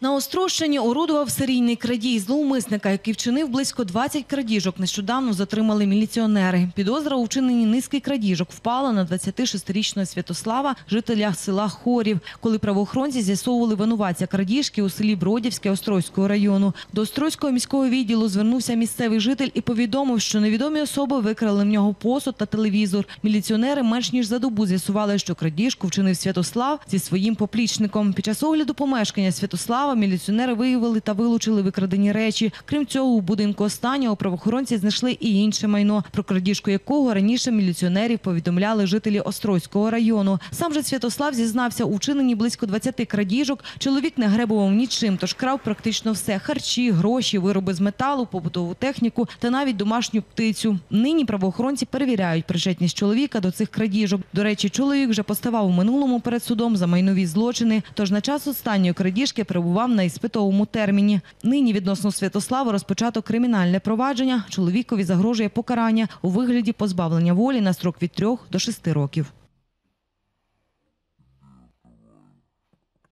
На Острощині орудував серійний крадій зловмисника, який вчинив близько 20 крадіжок. Нещодавно затримали міліціонери. Підозра у вчиненні низки крадіжок впала на 26-річного Святослава, жителя села Хорів, коли правоохоронці з'ясовували винуватця крадіжки у селі Бродівське Острозького району. До Острозького міського відділу звернувся місцевий житель і повідомив, що невідомі особи викрали в нього посуд та телевізор. Міліціонери менш ніж за добу з'ясували, що крадіжку вчинив Святослав зі своїм поплічником. Під час огляду помешкання Святослава міліціонери виявили та вилучили викрадені речі. Крім цього, у будинку останнього правоохоронці знайшли і інше майно, про крадіжку якого раніше міліціонерів повідомляли жителі Острозького району. Сам же Святослав зізнався у вчиненні близько 20 крадіжок. Чоловік не гребував нічим, тож крав практично все: харчі, гроші, вироби з металу, побутову техніку та навіть домашню птицю. Нині правоохоронці перевіряють причетність чоловіка до цих крадіжок. До речі, чоловік вже поставав у минулому перед судом за майнові злочини. Тож на час останньої крадіжки перебував на іспитовому терміні. Нині відносно Святослава розпочато кримінальне провадження. Чоловікові загрожує покарання у вигляді позбавлення волі на строк від 3 до 6 років.